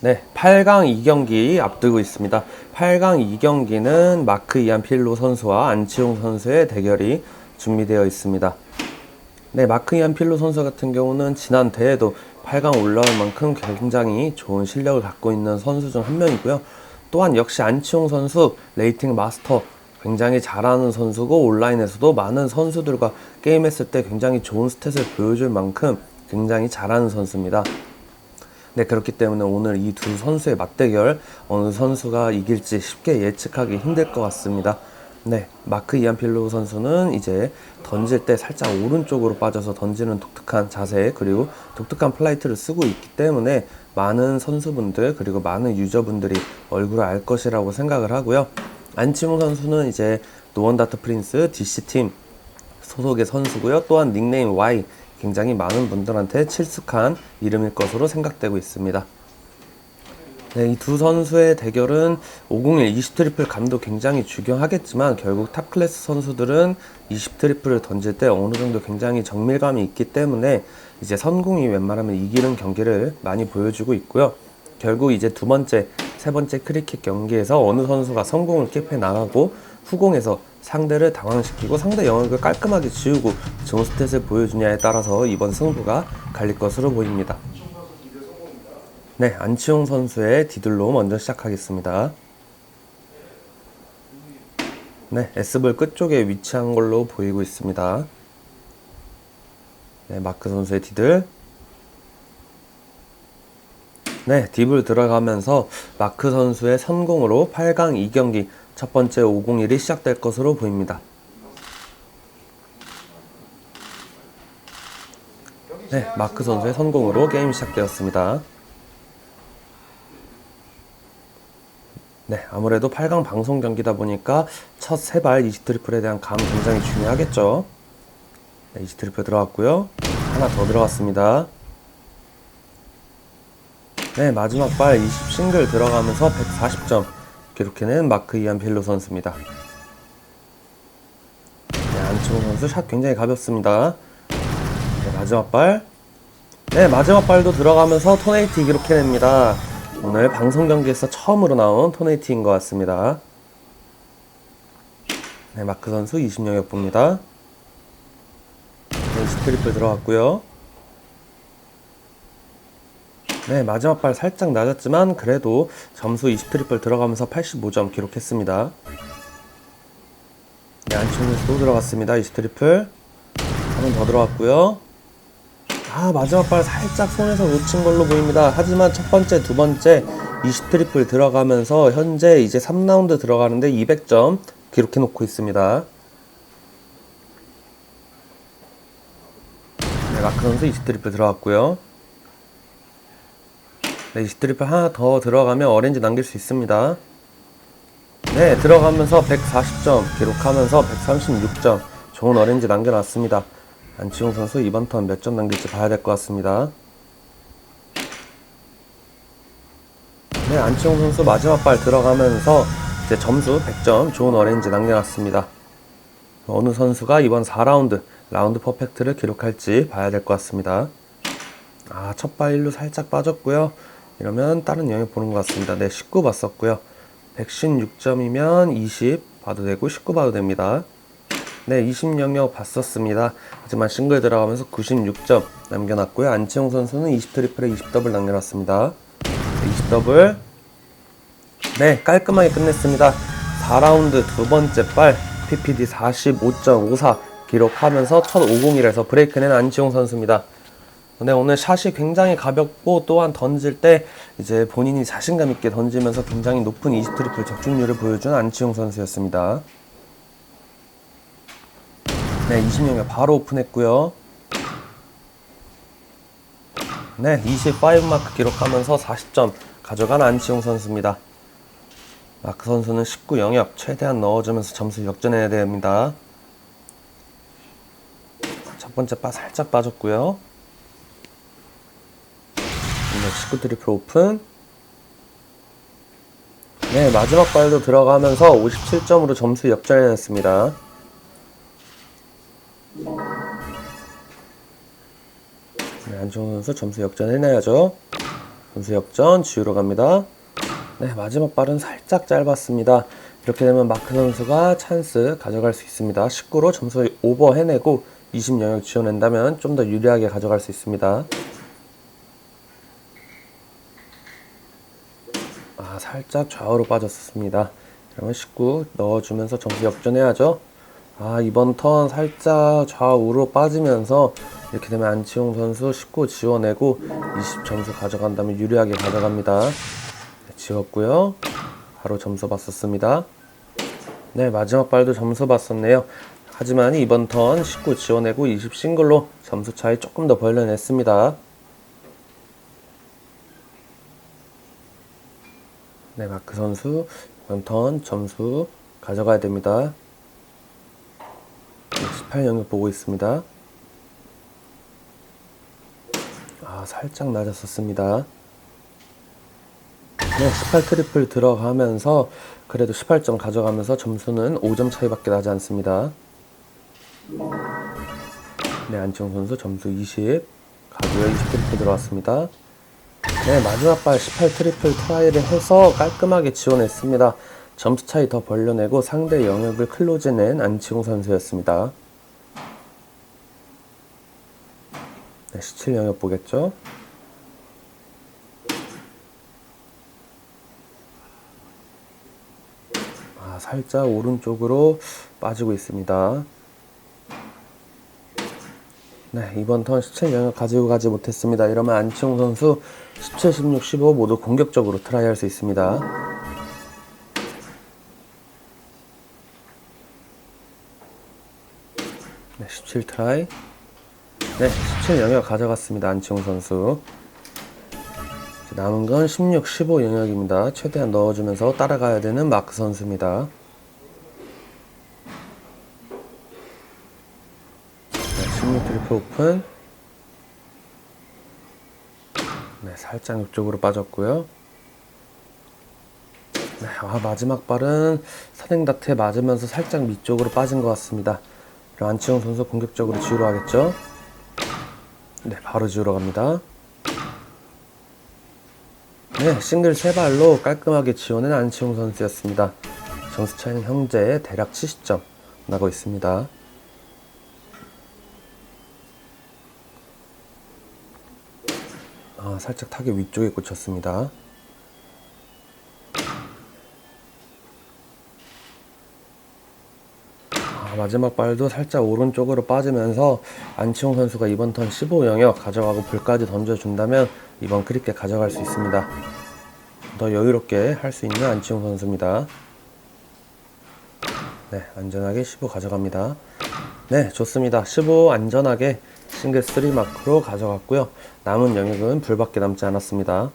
네, 8강 2경기 앞두고 있습니다. 8강 2경기는 마크 이안 필로 선수와 안치홍 선수의 대결이 준비되어 있습니다. 네, 마크 이안 필로 선수 같은 경우는 지난 대회도 8강 올라올 만큼 굉장히 좋은 실력을 갖고 있는 선수 중 한 명이고요. 또한 역시 안치홍 선수 레이팅 마스터 굉장히 잘하는 선수고 온라인에서도 많은 선수들과 게임했을 때 굉장히 좋은 스탯을 보여줄 만큼 굉장히 잘하는 선수입니다. 네, 그렇기 때문에 오늘 이 두 선수의 맞대결 어느 선수가 이길지 쉽게 예측하기 힘들 것 같습니다. 네, 마크 이안필로 선수는 이제 던질 때 살짝 오른쪽으로 빠져서 던지는 독특한 자세 그리고 독특한 플라이트를 쓰고 있기 때문에 많은 선수분들 그리고 많은 유저분들이 얼굴을 알 것이라고 생각을 하고요. 안치홍 선수는 이제 노원다트 프린스 DC팀 소속의 선수고요. 또한 닉네임 Y 굉장히 많은 분들한테 친숙한 이름일 것으로 생각되고 있습니다. 네, 이 두 선수의 대결은 501 20 트리플 감도 굉장히 중요하겠지만 결국 탑 클래스 선수들은 20 트리플을 던질 때 어느 정도 굉장히 정밀감이 있기 때문에 이제 선공이 웬만하면 이기는 경기를 많이 보여주고 있고요. 결국 이제 두 번째, 세 번째 크리켓 경기에서 어느 선수가 성공을 캡해 나가고 후공에서 상대를 당황시키고 상대 영역을 깔끔하게 지우고 좋은 스탯을 보여주냐에 따라서 이번 승부가 갈릴 것으로 보입니다. 네, 안치홍 선수의 디들로 먼저 시작하겠습니다. 네, S볼 끝쪽에 위치한 걸로 보이고 있습니다. 네, 마크 선수의 디들. 네, 딥을 들어가면서 마크 선수의 선공으로 8강 2경기 첫 번째 501이 시작될 것으로 보입니다. 네, 마크 선수의 선공으로 게임 시작되었습니다. 네, 아무래도 8강 방송 경기다 보니까 첫 세발 이지 트리플에 대한 감 굉장히 중요하겠죠. 네, 이지 트리플 들어갔고요. 하나 더 들어갔습니다. 네, 마지막 발 20 싱글 들어가면서 140점 기록해낸 마크 이안 필로 선수입니다. 네, 안치홍 선수 샷 굉장히 가볍습니다. 네, 마지막 발. 네, 마지막 발도 들어가면서 토네이트 기록해냅니다. 오늘 방송 경기에서 처음으로 나온 토네이트인 것 같습니다. 네, 마크 선수 20영역 봅니다. 네, 20 트리플 들어갔고요. 네, 마지막 발 살짝 낮았지만 그래도 점수 20 트리플 들어가면서 85점 기록했습니다. 네, 선수 또 들어갔습니다. 20 트리플. 한 번 더 들어갔고요. 아, 마지막 발 살짝 손에서 놓친 걸로 보입니다. 하지만 첫 번째, 두 번째 20 트리플 들어가면서 현재 이제 3라운드 들어가는데 200점 기록해 놓고 있습니다. 네, 마크 선수 20 트리플 들어갔고요. 네, 20 트리플 하나 더 들어가면 어렌지 남길 수 있습니다. 네, 들어가면서 140점 기록하면서 136점 좋은 어렌지 남겨놨습니다. 안치홍 선수 이번 턴 몇 점 남길지 봐야 될 것 같습니다. 네, 안치홍 선수 마지막 발 들어가면서 이제 점수 100점 좋은 어렌지 남겨놨습니다. 어느 선수가 이번 4라운드 라운드 퍼펙트를 기록할지 봐야 될 것 같습니다. 아, 첫 바일로 살짝 빠졌고요. 이러면 다른 영역 보는 것 같습니다. 네, 19 봤었고요. 116점이면 20 봐도 되고 19 봐도 됩니다. 네, 20 영역 봤었습니다. 하지만 싱글 들어가면서 96점 남겨놨고요. 안치홍 선수는 20 트리플에 20 더블 남겨놨습니다. 20 더블. 네, 깔끔하게 끝냈습니다. 4라운드 두 번째 빨 PPD 45.54 기록하면서 첫 501에서 브레이크낸 안치홍 선수입니다. 네, 오늘 샷이 굉장히 가볍고 또한 던질 때 이제 본인이 자신감 있게 던지면서 굉장히 높은 20 트리플 적중률을 보여준 안치홍 선수였습니다. 네, 20명이 바로 오픈했고요. 네, 25 마크 기록하면서 40점 가져간 안치홍 선수입니다. 마크 선수는 19 영역 최대한 넣어주면서 점수 역전해야 됩니다. 첫 번째 바 살짝 빠졌고요. 네, 19 트리플 오픈. 네, 마지막 발도 들어가면서 57점으로 점수 역전해냈습니다. 네, 안치홍 선수 점수 역전해내야죠. 점수 역전 지우러 갑니다. 네, 마지막 발은 살짝 짧았습니다. 이렇게 되면 마크 선수가 찬스 가져갈 수 있습니다. 19로 점수 오버 해내고 20 영역 지어낸다면 좀 더 유리하게 가져갈 수 있습니다. 아, 살짝 좌우로 빠졌습니다. 그러면 19 넣어주면서 점수 역전해야죠. 아, 이번 턴 살짝 좌우로 빠지면서 이렇게 되면 안치홍 선수 19 지워내고 20 점수 가져간 다면 유리하게 가져갑니다. 네, 지웠고요. 바로 점수 봤었습니다. 네, 마지막 발도 점수 봤었네요. 하지만 이번 턴 19 지워내고 20 싱글로 점수 차이 조금 더 벌려냈습니다. 네, 마크 선수 이번 턴 점수 가져가야 됩니다. 18 영역 보고 있습니다. 아, 살짝 낮았었습니다. 네, 18 트리플 들어가면서 그래도 18점 가져가면서 점수는 5점 차이밖에 나지 않습니다. 네, 안치홍 선수 점수 20 가고요. 20 트리플 들어왔습니다. 네, 마지막 발 18 트리플 트라이를 해서 깔끔하게 지원했습니다. 점수 차이 더 벌려내고 상대 영역을 클로즈낸 안치홍 선수였습니다. 네, 17 영역 보겠죠? 아, 살짝 오른쪽으로 빠지고 있습니다. 네, 이번 턴 17 영역 가지고 가지 못했습니다. 이러면 안치홍 선수 17, 16, 15 모두 공격적으로 트라이 할 수 있습니다. 네, 17 트라이. 네, 17 영역 가져갔습니다. 안치홍 선수. 남은 건 16, 15 영역입니다. 최대한 넣어주면서 따라가야 되는 마크 선수입니다. 네, 16 트리플 오픈. 네, 살짝 옆쪽으로 빠졌고요. 네, 아, 마지막 발은 선행다트에 맞으면서 살짝 밑쪽으로 빠진 것 같습니다. 그럼 안치홍 선수 공격적으로 지우러 가겠죠? 네, 바로 지우러 갑니다. 네, 싱글 세 발로 깔끔하게 지원한 안치홍 선수였습니다. 점수 차이는 현재 대략 70점 나고 있습니다. 아, 살짝 타겟 위쪽에 꽂혔습니다. 아, 마지막 발도 살짝 오른쪽으로 빠지면서 안치홍 선수가 이번 턴 15 영역 가져가고 볼까지 던져준다면 이번 크리켓 가져갈 수 있습니다. 더 여유롭게 할 수 있는 안치홍 선수입니다. 네, 안전하게 15 가져갑니다. 네, 좋습니다. 15 안전하게 싱글 3 마크로 가져갔고요. 남은 영역은 불밖에 남지 않았습니다.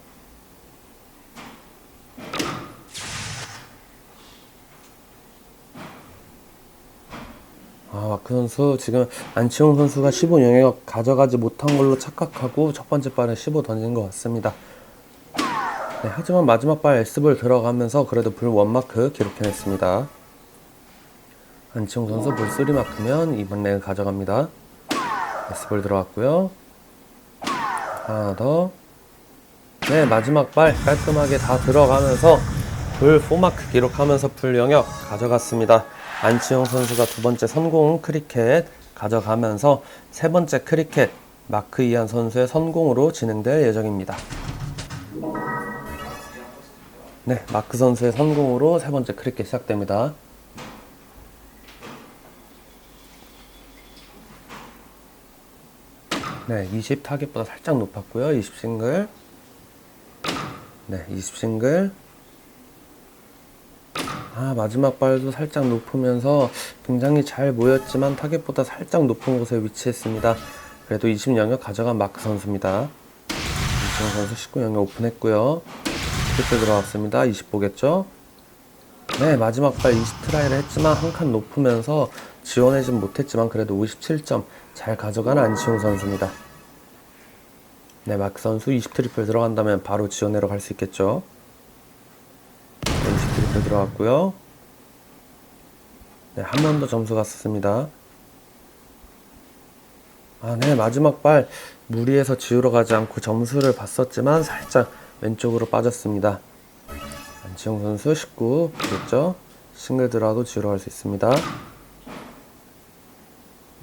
아, 마크 선수 지금 안치홍 선수가 15 영역 가져가지 못한 걸로 착각하고 첫 번째 발에 15 던진 것 같습니다. 네, 하지만 마지막 발 S볼 들어가면서 그래도 불 원마크 기록해냈습니다. 안치홍 선수 불 3마크면 이번 렉을 가져갑니다. S볼 들어갔고요. 하나 더. 네, 마지막 발 깔끔하게 다 들어가면서 불 4마크 기록하면서 불 영역 가져갔습니다. 안치홍 선수가 두 번째 선공 크리켓 가져가면서 세 번째 크리켓 마크 이한 선수의 선공으로 진행될 예정입니다. 네, 마크 선수의 선공으로 세 번째 크리켓 시작됩니다. 네, 20 타겟보다 살짝 높았고요. 20 싱글. 네, 20 싱글. 아, 마지막 발도 살짝 높으면서 굉장히 잘 모였지만 타겟보다 살짝 높은 곳에 위치했습니다. 그래도 20 영역 가져간 마크 선수입니다. 이승 선수 19 영역 오픈했고요. 트리플 들어왔습니다. 20 보겠죠? 네, 마지막 발 20 트라이를 했지만 한 칸 높으면서 지원하진 못했지만 그래도 57점 잘 가져간 안치홍 선수입니다. 네, 마크 선수 20 트리플 들어간다면 바로 지원해로 갈수 있겠죠? 네, 20 트리플 들어갔고요. 네, 한 번 더 점수 갔었습니다. 아, 네, 마지막 발 무리해서 지우러 가지 않고 점수를 봤었지만 살짝 왼쪽으로 빠졌습니다. 안치홍 선수 19 보겠죠? 싱글 드라도 지우러 갈 수 있습니다.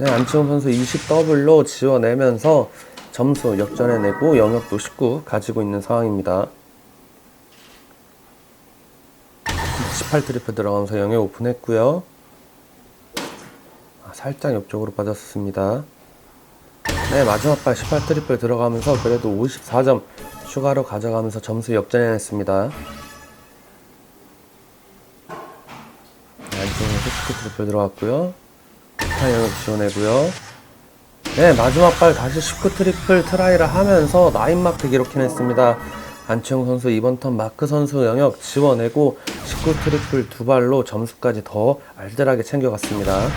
네, 안치홍 선수 20 더블로 지워내면서 점수 역전해내고 영역도 19 가지고 있는 상황입니다. 18 트리플 들어가면서 영역 오픈했고요. 아, 살짝 옆쪽으로 빠졌습니다. 네, 마지막 발 18 트리플 들어가면서 그래도 54점 추가로 가져가면서 점수 역전해냈습니다. 네, 안쪽으로 19 트리플 들어갔고요. 타 영역 지원해고요. 네, 마지막 발 다시 19 트리플 트라이를 하면서 나인 마크 기록해냈습니다. 안치홍 선수 이번 턴 마크 선수 영역 지워내고 19 트리플 두 발로 점수까지 더 알뜰하게 챙겨갔습니다.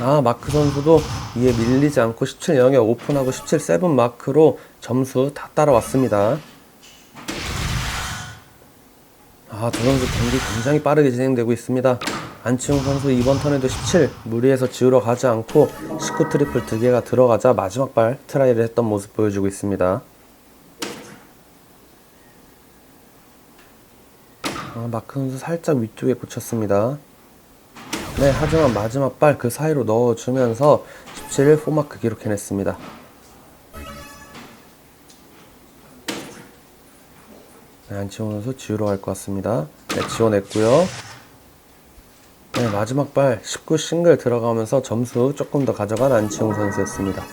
아, 마크 선수도 이에 밀리지 않고 17 영역 오픈하고 17 세븐 마크로 점수 다 따라왔습니다. 아, 두 선수 경기 굉장히 빠르게 진행되고 있습니다. 안치홍 선수 이번 턴에도 17 무리해서 지우러 가지 않고 19 트리플 두 개가 들어가자 마지막 발 트라이를 했던 모습 보여주고 있습니다. 아, 마크 선수 살짝 위쪽에 꽂혔습니다. 네, 하지만 마지막 발 그 사이로 넣어주면서 17 포마크 기록해냈습니다. 네, 안치홍 선수 지우러 갈 것 같습니다. 네, 지원했고요. 네, 마지막 발 19 싱글 들어가면서 점수 조금 더 가져간 안치홍 선수였습니다.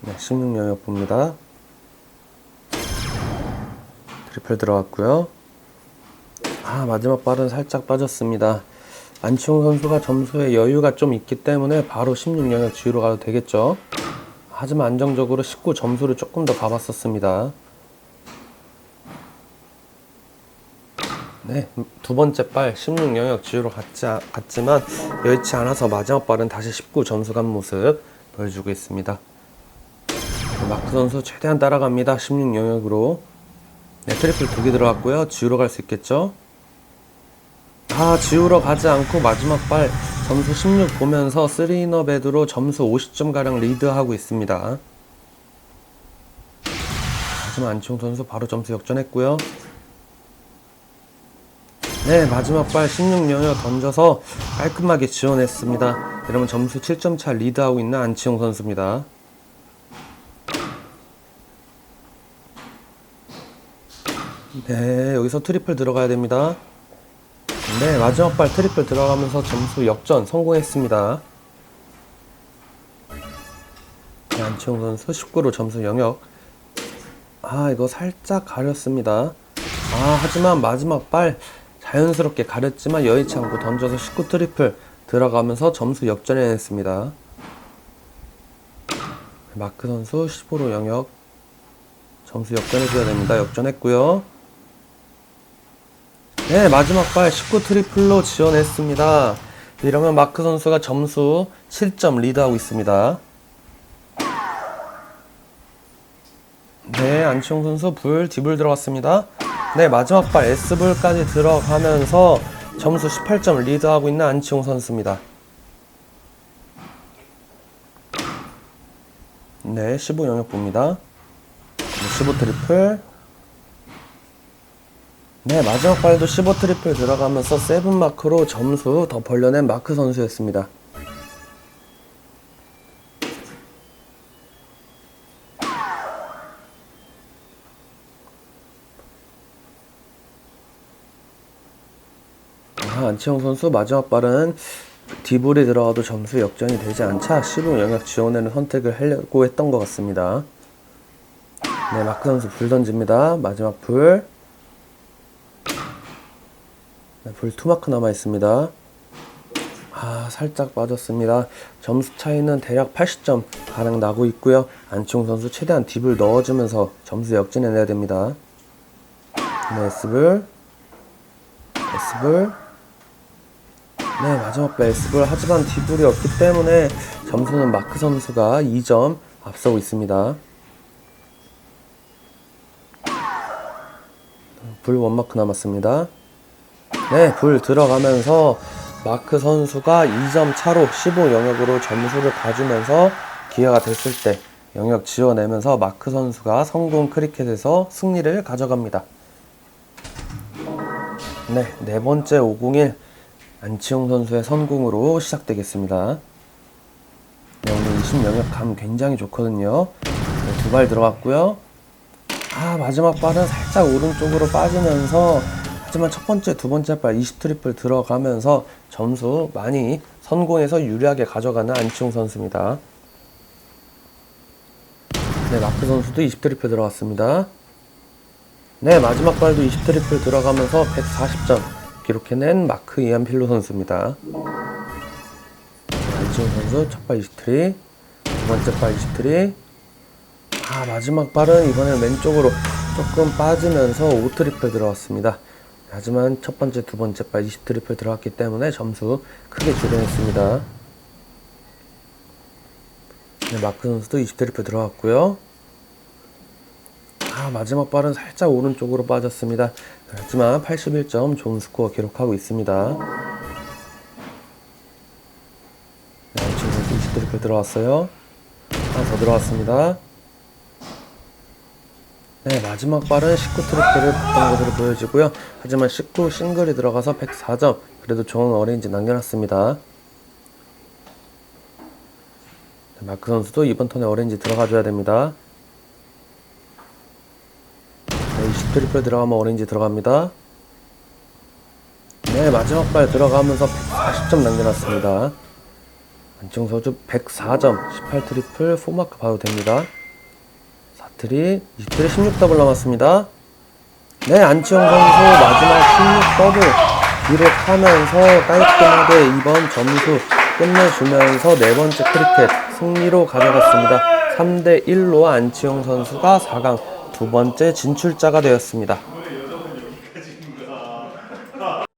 네, 16 영역 봅니다. 트리플 들어갔고요. 아, 마지막 발은 살짝 빠졌습니다. 안치홍 선수가 점수에 여유가 좀 있기 때문에 바로 16 영역 지우러 가도 되겠죠. 하지만 안정적으로 19 점수를 조금 더 가봤었습니다. 네, 두 번째 발16 영역 지우러 갔지, 갔지만 여의치 않아서 마지막 발은 다시 19 점수 간 모습 보여주고 있습니다. 마크 선수 최대한 따라갑니다. 16 영역으로. 네, 트리플 두 개 들어갔고요. 지우러 갈수 있겠죠? 아, 지우러 가지 않고 마지막 발 점수 16 보면서 3이너 베드로 점수 50점 가량 리드하고 있습니다. 하지만 안치홍 선수 바로 점수 역전했고요. 네, 마지막 발 16 영역 던져서 깔끔하게 지원했습니다. 이러면 점수 7점 차 리드하고 있는 안치홍 선수입니다. 네, 여기서 트리플 들어가야 됩니다. 네, 마지막 발 트리플 들어가면서 점수 역전 성공했습니다. 네, 안치홍 선수 19로 점수 영역. 아, 이거 살짝 가렸습니다. 아, 하지만 마지막 발 자연스럽게 가렸지만 여의치 않고 던져서 19 트리플 들어가면서 점수 역전해냈습니다. 마크 선수 15로 영역 점수 역전해줘야 됩니다. 역전했고요. 네, 마지막 발 19 트리플로 지원했습니다. 이러면 마크 선수가 점수 7점 리드하고 있습니다. 네, 안치홍 선수 불, 디불 들어갔습니다. 네, 마지막 발 S불까지 들어가면서 점수 18점 리드하고 있는 안치홍 선수입니다. 네, 15 영역 봅니다. 네, 15 트리플. 네, 마지막 발도 15 트리플 들어가면서 세븐 마크로 점수 더 벌려낸 마크 선수였습니다. 아, 안치홍 선수 마지막 발은 디볼이 들어가도 점수 역전이 되지 않자 15 영역 지원에는 선택을 하려고 했던 것 같습니다. 네, 마크 선수 불 던집니다. 마지막 불. 네, 불 투마크 남아 있습니다. 아, 살짝 빠졌습니다. 점수 차이는 대략 80점 가량 나고 있고요. 안치홍 선수 최대한 딥을 넣어주면서 점수 역전해내야 됩니다. 네, S불. S불. 네, 마지막 발 S불. 하지만 딥불이 없기 때문에 점수는 마크 선수가 2점 앞서고 있습니다. 불 원마크 남았습니다. 네, 불 들어가면서 마크 선수가 2점 차로 15 영역으로 점수를 가주면서 기회가 됐을 때 영역 지어내면서 마크 선수가 성공 크리켓에서 승리를 가져갑니다. 네, 네 번째 501 안치홍 선수의 선공으로 시작되겠습니다. 네, 오늘 20 영역 감 굉장히 좋거든요. 네, 두발 들어갔고요. 아, 마지막 발은 살짝 오른쪽으로 빠지면서 하지만 첫 번째, 두 번째 발 20 트리플 들어가면서 점수 많이 선공에서 유리하게 가져가는 안치홍 선수입니다. 네, 마크 선수도 20 트리플 들어갔습니다. 네, 마지막 발도 20 트리플 들어가면서 140점 기록해낸 마크 이안필로 선수입니다. 안치홍 선수 첫 발 20 트리, 두 번째 발 20 트리, 아, 마지막 발은 이번엔 왼쪽으로 조금 빠지면서 5 트리플 들어갔습니다. 하지만 첫 번째, 두 번째 발 20 트리플 들어갔기 때문에 점수 크게 줄여냈습니다. 네, 마크 선수도 20 트리플 들어갔고요. 아, 마지막 발은 살짝 오른쪽으로 빠졌습니다. 하지만 81점 좋은 스코어 기록하고 있습니다. 네, 지금 선수 20 트리플 들어왔어요. 하나 더 들어왔습니다. 네, 마지막 발은 19 트리플을 봤던 것으로 보여지고요. 하지만 19 싱글이 들어가서 104점. 그래도 좋은 어레인지 남겨놨습니다. 네, 마크 선수도 이번 턴에 어레인지 들어가줘야 됩니다. 네, 20 트리플 들어가면 어레인지 들어갑니다. 네, 마지막 발 들어가면서 140점 남겨놨습니다. 선수 104점, 18 트리플, 4마크 봐도 됩니다. 4트리, 2트리 16더블 남았습니다. 네, 안치홍 선수 마지막 16더블 기록하면서 깔끔하게 이번 점수 끝내주면서 네 번째 크리켓 승리로 가져갔습니다. 3대 1로 안치홍 선수가 4강 두 번째 진출자가 되었습니다.